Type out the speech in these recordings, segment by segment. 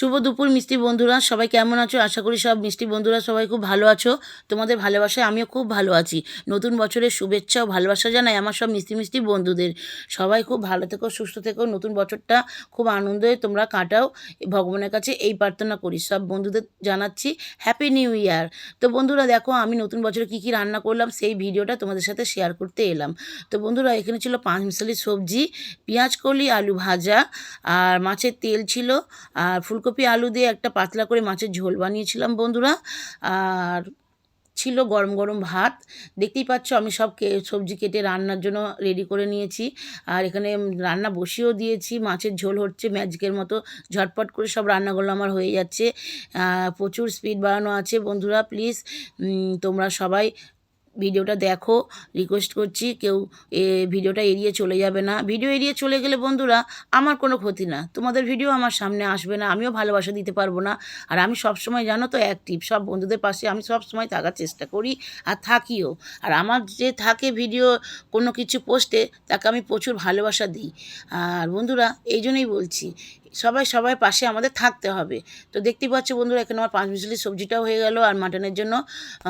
শুভ দুপুর, মিষ্টি বন্ধুরা। সবাই কেমন আছো? আশা করি সব মিষ্টি বন্ধুরা সবাই খুব ভালো আছো। তোমাদের ভালোবাসায় আমিও খুব ভালো আছি। নতুন বছরের শুভেচ্ছা ও ভালোবাসা জানাই আমার সব মিষ্টি মিষ্টি বন্ধুদের। সবাই খুব ভালো থেকো, সুস্থ থেকো। নতুন বছরটা খুব আনন্দে তোমরা কাটাও। ভগবানের কাছে এই প্রার্থনা করি। সব বন্ধুদের জানাচ্ছি হ্যাপি নিউ ইয়ার তো বন্ধুরা, দেখো, আমি নতুন বছরে কী কী রান্না করলাম সেই ভিডিওটা তোমাদের সাথে শেয়ার করতে এলাম। তো বন্ধুরা, এখানে ছিল পাঁচ মিশালি সবজি, পেঁয়াজ কলি, আলু ভাজা, আর মাছের তেল ছিল, আর ফুলকপি, আলু দিয়ে একটা পাতলা করে মাছের ঝোল বানিয়েছিলাম বন্ধুরা। আর ছিল গরম গরম ভাত। দেখতেই পাচ্ছ আমি সব সবজি কেটে রান্নার জন্য রেডি করে নিয়েছি। আর এখানে রান্না বসিয়েও দিয়েছি। মাছের ঝোল হচ্ছে ম্যাজিকের মতো। ঝটপট করে সব রান্নাগুলো আমার হয়ে যাচ্ছে। প্রচুর স্পিড বাড়ানো আছে বন্ধুরা। প্লিজ তোমরা সবাই ভিডিওটা দেখো রিকোয়েস্ট করছি, কেউ, এ, ভিডিওটা এড়িয়ে চলে যাবে না। ভিডিও এড়িয়ে চলে গেলে বন্ধুরা, আমার কোনো ক্ষতি না। তোমাদের ভিডিও আমার সামনে আসবে না, আমিও ভালোবাসা দিতে পারব না। আর আমি সব সময় জানো তো অ্যাক্টিভ সব বন্ধুদের পাশে আমি সব সময় থাকার চেষ্টা করি আর থাকিও। আর আমার যে থাকে ভিডিও, কোনো কিছু পোস্টে তাকে আমি প্রচুর ভালোবাসা দিই। আর বন্ধুরা, এই জন্যই বলছি সবাই সবাই পাশে আমাদের থাকতে হবে। তো দেখতেই পাচ্ছ বন্ধুরা, এখানে আমার পাঁচ মিশালি সবজিটাও হয়ে গেল আর মাটনের জন্য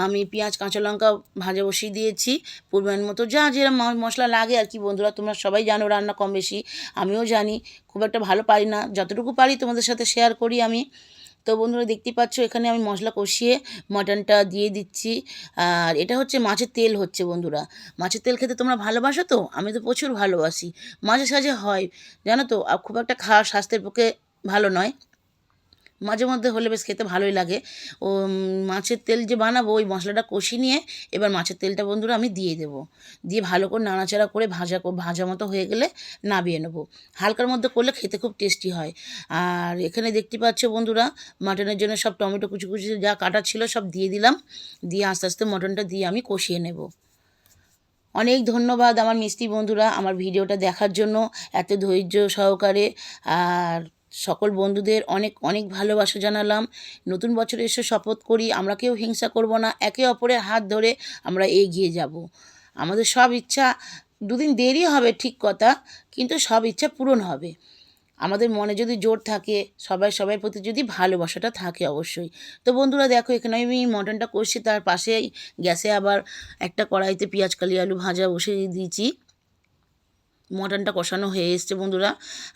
আমি পেঁয়াজ, কাঁচা লঙ্কা ভাজা বসিয়ে দিয়েছি। পরিমাণ মতো যা যেরকম মশলা লাগে আর কি বন্ধুরা, তোমরা সবাই জানো রান্না কম বেশি, আমিও জানি, খুব একটা ভালো পারি না, যতটুকু পারি তোমাদের সাথে শেয়ার করি আমি। তো বন্ধুরা দেখতেই পাচ্ছ, এখানে আমি মশলা কষিয়ে মটনটা দিয়ে দিচ্ছি। আর এটা হচ্ছে মাছের তেল হচ্ছে বন্ধুরা। মাছের তেল খেতে তোমরা ভালোবাসো তো? আমি তো প্রচুর ভালোবাসি। মাঝে সাঝে হয়, জানো তো? খুব একটা খাওয়া স্বাস্থ্যের পক্ষে ভালো নয়। মাঝে মধ্যে হলে বেশ খেতে ভালোই লাগে। ও মাছের তেল যে বানাবো, ওই মশলাটা কষি নিয়ে এবার মাছের তেলটা বন্ধুরা আমি দিয়ে দেবো। দিয়ে ভালো করে নাড়াচাড়া করে ভাজা ভাজা মতো হয়ে গেলে নামিয়ে নেব। হালকার মধ্যে করলে খেতে খুব টেস্টি হয়। আর এখানে দেখতে পাচ্ছ বন্ধুরা, মাটনের জন্য সব টমেটো কুচি কুচি যা কাটা ছিল সব দিয়ে দিলাম। দিয়ে আস্তে আস্তে মটনটা দিয়ে আমি কষিয়ে নেব। অনেক ধন্যবাদ আমার মিষ্টি বন্ধুরা আমার ভিডিওটা দেখার জন্য, এত ধৈর্য সহকারে। আর সকল বন্ধুদের অনেক অনেক ভালোবাসা জানালাম। নতুন বছরে এসে শপথ করি, আমরা কেউ হিংসা করব না, একে অপরের হাত ধরে আমরা এগিয়ে যাব। আমাদের সব ইচ্ছা, দুদিন দেরি হবে ঠিক কথা, কিন্তু সব ইচ্ছা পূরণ হবে। আমাদের মনে যদি জোর থাকে, সবাই সবার প্রতি যদি ভালোবাসাটা থাকে অবশ্যই। তো বন্ধুরা দেখো, এখানে আমি মটনটা করছি তার পাশেই গ্যাসে আবার একটা কড়াইতে পেঁয়াজ, কালি, আলু ভাজা বসিয়ে দিয়েছি। মটনটা কষানো হয়ে এসছে বন্ধুরা।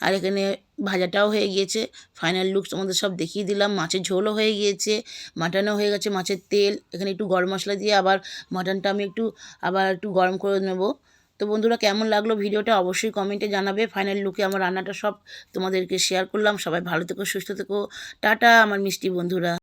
আর এখানে ভাজাটাও হয়ে গিয়েছে। ফাইনাল লুক তোমাদের সব দেখিয়ে দিলাম। মাছের ঝোলও হয়ে গিয়েছে, মাটনও হয়ে গেছে, মাছের তেল। এখানে একটু গরম মশলা দিয়ে আবার মাটনটা আমি একটু, আবার একটু গরম করে নেব। তো বন্ধুরা, কেমন লাগল ভিডিওটা অবশ্যই কমেন্টে জানাবে। ফাইনাল লুকে আমার রান্নাটা সব তোমাদেরকে শেয়ার করলাম। সবাই ভালো থেকো, সুস্থ থেকো। টাটা, আমার মিষ্টি বন্ধুরা।